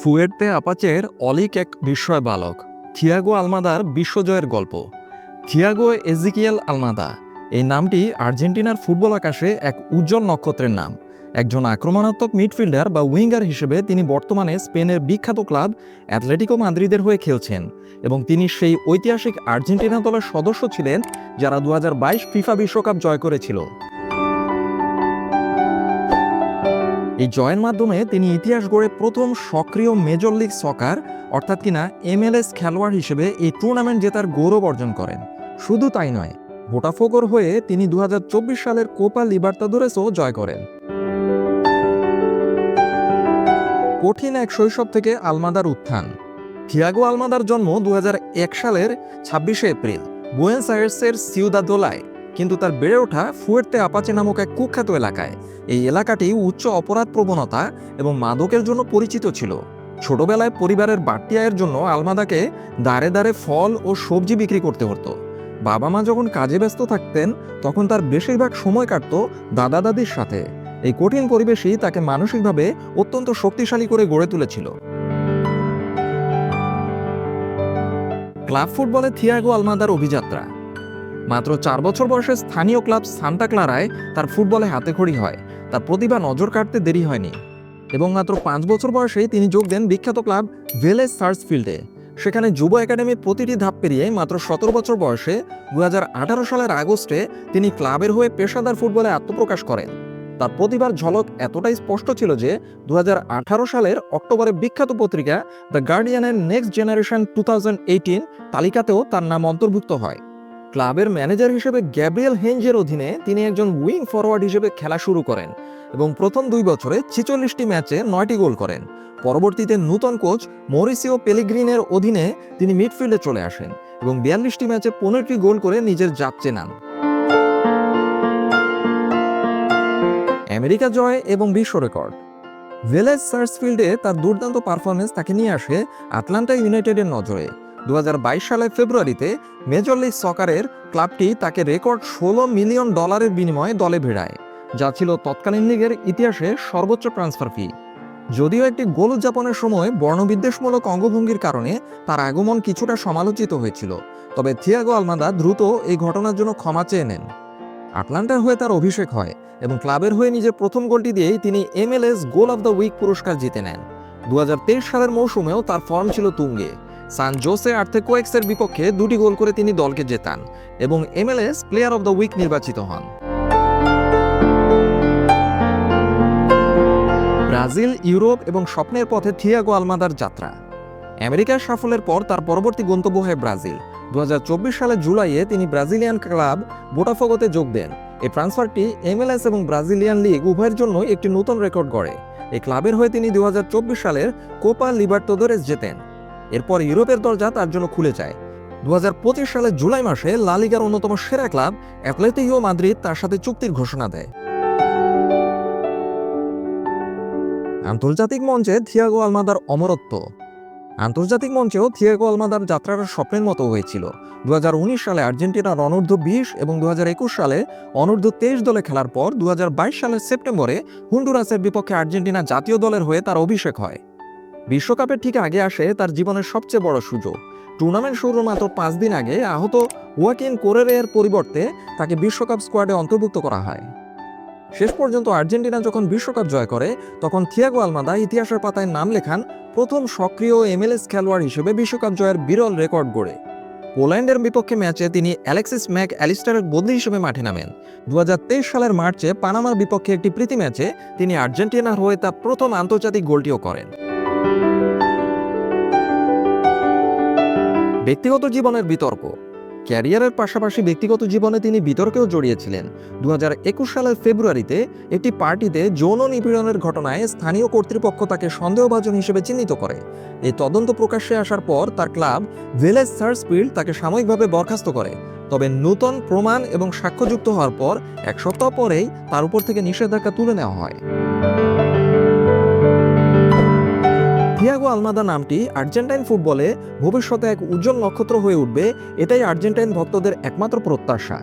ফুয়ের্তে আপাচের অলিক এক বিস্ময় বালক, থিয়াগো আলমাদার বিশ্বজয়ের গল্প। থিয়াগো এজিকিয়েল আলমাদা, এই নামটি আর্জেন্টিনার ফুটবল আকাশে এক উজ্জ্বল নক্ষত্রের নাম। একজন আক্রমণাত্মক মিডফিল্ডার বা উইঙ্গার হিসেবে তিনি বর্তমানে স্পেনের বিখ্যাত ক্লাব অ্যাথলেটিকো মাদ্রিদের হয়ে খেলছেন এবং তিনি সেই ঐতিহাসিক আর্জেন্টিনা দলের সদস্য ছিলেন যারা দু হাজার বাইশ ফিফা বিশ্বকাপ জয় করেছিল। এই জয়ের মাধ্যমে তিনি ইতিহাস গড়ে প্রথম সক্রিয় মেজর লিগ সকার, অর্থাৎ কিনা এমএলএস খেলোয়াড় হিসেবে এই টুর্নামেন্ট জেতার গৌরব অর্জন করেন। শুধু তাই নয় বোটাফোগোর হয়ে তিনি দু হাজার চব্বিশ সালের কোপা লিবার্তাদোরেসও জয় করেন। কঠিন এক শৈশব থেকে আলমাদার উত্থান। থিয়াগো আলমাদার জন্ম দু হাজার এক সালের ছাব্বিশে এপ্রিল, বুয়েন্স আয়ার্সের সিউদাদোলায়। কিন্তু তার বেড়ে ওঠা ফুয়ের্তে আপাচে নামক এক কুখ্যাত এলাকায়। এই এলাকাটি উচ্চ অপরাধ প্রবণতা এবং মাদকের জন্য পরিচিত ছিল। ছোটবেলায় পরিবারের বাড়তি আয়ের জন্য আলমাদাকে দাঁড়ে দাঁড়ে ফল ও সবজি বিক্রি করতে হতো। বাবা মা যখন কাজে ব্যস্ত থাকতেন, তখন তার বেশিরভাগ সময় কাটত দাদা দাদির সাথে। এই কঠিন পরিবেশই তাকে মানসিকভাবে অত্যন্ত শক্তিশালী করে গড়ে তুলেছিল। ক্লাব ফুটবলে থিয়াগো আলমাদার অভিযাত্রা। মাত্র চার বছর বয়সে স্থানীয় ক্লাব সান্তা ক্লারায় তার ফুটবলে হাতেখড়ি হয়। তার প্রতিভা নজর কাটতে দেরি হয়নি এবং মাত্র পাঁচ বছর বয়সেই তিনি যোগ দেন বিখ্যাত ক্লাব ভেলেজ সার্চফিল্ডে সেখানে যুব একাডেমির প্রতিটি ধাপ পেরিয়ে মাত্র সতেরো বছর বয়সে দু হাজার আঠারো সালের আগস্টে তিনি ক্লাবের হয়ে পেশাদার ফুটবলে আত্মপ্রকাশ করেন। তার প্রতিভার ঝলক এতটাই স্পষ্ট ছিল যে দু হাজার আঠারো সালের অক্টোবরে বিখ্যাত পত্রিকা দ্য গার্ডিয়ানের নেক্সট জেনারেশন টু তালিকাতেও তার নাম অন্তর্ভুক্ত হয়। ক্লাবের ম্যানেজার হিসেবে গ্যাব্রিয়েল হেঞ্জের অধীনে তিনি একজন উইং ফরওয়ার্ড হিসেবে খেলা শুরু করেন এবং প্রথম দুই বছরে ছিচল্লিশটি ম্যাচে নয়টি গোল করেন। পরবর্তীতে নূতন কোচ মরিসিও পেলিগ্রিনের অধীনে তিনি মিডফিল্ডে চলে আসেন এবং বিয়াল্লিশটি ম্যাচে পনেরোটি গোল করে নিজের জাত চেনান। আমেরিকা জয় এবং বিশ্ব রেকর্ড। ভেলেজ সার্চফিল্ডে তার দুর্দান্ত পারফরমেন্স তাকে নিয়ে আসে আটলান্টা ইউনাইটেডের নজরে। দু হাজার বাইশ সালের ফেব্রুয়ারিতে মেজর লিগ সকারের ক্লাবটি তাকে রেকর্ড ষোলো মিলিয়ন ডলারের বিনিময়ে দলে ভেড়ায়, যা ছিল তৎকালীন লিগের ইতিহাসে সর্বোচ্চ ট্রান্সফার ফি। যদিও একটি গোল উদযাপনের সময় বর্ণবিদ্বেষমূলক অঙ্গভঙ্গির কারণে তার আগমন কিছুটা সমালোচিত হয়েছিল, তবে থিয়াগো আলমাদা দ্রুত এই ঘটনার জন্য ক্ষমা চেয়ে নেন। আটলান্টার হয়ে তার অভিষেক হয় এবং ক্লাবের হয়ে নিজের প্রথম গোলটি দিয়েই তিনি MLS goal of the week পুরস্কার জিতে নেন। দু হাজার তেইশ সালের মৌসুমেও তার ফর্ম ছিল তুঙ্গে সান জোসে আর্থেকোয়েক্সের বিপক্ষে দুটি গোল করে তিনি দলকে জেতান এবং MLS player of the week নির্বাচিত হন। ব্রাজিল, ইউরোপ এবং স্বপ্নের পথে থিয়াগো আলমাদার যাত্রা। আমেরিকার সাফল্যের পর তার পরবর্তী গন্তব্য হয় ব্রাজিল। দু সালের জুলাইয়ে তিনি ব্রাজিলিয়ান ক্লাব বোটাফোগোতে যোগ দেন। এই ট্রান্সফারটি এমএলএস এবং ব্রাজিলিয়ান লিগ উভয়ের জন্য একটি নতুন রেকর্ড গড়ে। এই ক্লাবের হয়ে তিনি দু হাজার চব্বিশ সালের কোপা লিবার্টোদোরেস জেতেন। এরপর ইউরোপের দরজা তার জন্য খুলে যায়। দু সালের জুলাই মাসে লালিগার অন্যতম সেরা ক্লাব অ্যাথলেটিকো মাদ্রিদ তার সাথে চুক্তির ঘোষণা দেয়। আন্তর্জাতিক মঞ্চে থিয়াগো আলমাদার অমরত্ব। আন্তর্জাতিক মঞ্চেও থিয়াগো আলমাদার যাত্রাটা স্বপ্নের মতো হয়েছিল। দু হাজার উনিশ সালে আর্জেন্টিনার অনূর্ধ্ব বিশ এবং দু হাজার একুশ সালে অনূর্ধ্ব তেইশ দলে খেলার পর দু হাজার বাইশ সালের সেপ্টেম্বরে হুন্ডুরাসের বিপক্ষে আর্জেন্টিনা জাতীয় দলের হয়ে তার অভিষেক হয়। বিশ্বকাপের ঠিক আগে আসে তার জীবনের সবচেয়ে বড় সুযোগ। টুর্নামেন্ট শুরুর মাত্র পাঁচ দিন আগে আহত ওয়াকিন কোরেরের পরিবর্তে তাকে বিশ্বকাপ স্কোয়াডে অন্তর্ভুক্ত করা হয়। শেষ পর্যন্ত আর্জেন্টিনা যখন বিশ্বকাপ জয় করে, তখন থিয়াগো আলমাদা ইতিহাসের পাতায় নাম লেখান প্রথম সক্রিয় এমএলএস খেলোয়াড় হিসেবে বিশ্বকাপ জয়ের বিরল রেকর্ড গড়ে। পোল্যান্ডের বিপক্ষে ম্যাচে তিনি অ্যালেক্সিস ম্যাক অ্যালিস্টারের বদলি হিসেবে মাঠে নামেন। দু হাজার তেইশ সালের মার্চে পানামার বিপক্ষে একটি প্রীতি ম্যাচে তিনি আর্জেন্টিনার হয়ে তার প্রথম আন্তর্জাতিক গোলটিও করেন। ব্যক্তিগত জীবনের বিতর্ক। ক্যারিয়ারের পাশাপাশি ব্যক্তিগত জীবনে তিনি বিতর্কেও জড়িয়েছিলেন। দু হাজার একুশ সালের ফেব্রুয়ারিতে একটি পার্টিতে যৌন নিপীড়নের ঘটনায় স্থানীয় কর্তৃপক্ষ তাকে সন্দেহভাজন হিসেবে চিহ্নিত করে। এই তদন্ত প্রকাশ্যে আসার পর তার ক্লাব ভিলেজ সার্চফিল্ড তাকে সাময়িকভাবে বরখাস্ত করে। তবে নূতন প্রমাণ এবং সাক্ষ্যযুক্ত হওয়ার পর এক সপ্তাহ পরেই তার উপর থেকে নিষেধাজ্ঞা তুলে নেওয়া হয়। থিয়াগো আলমাদা নামটি আর্জেন্টাইন ফুটবলে ভবিষ্যতে এক উজ্জ্বল নক্ষত্র হয়ে উঠবে, এটাই আর্জেন্টাইন ভক্তদের একমাত্র প্রত্যাশা।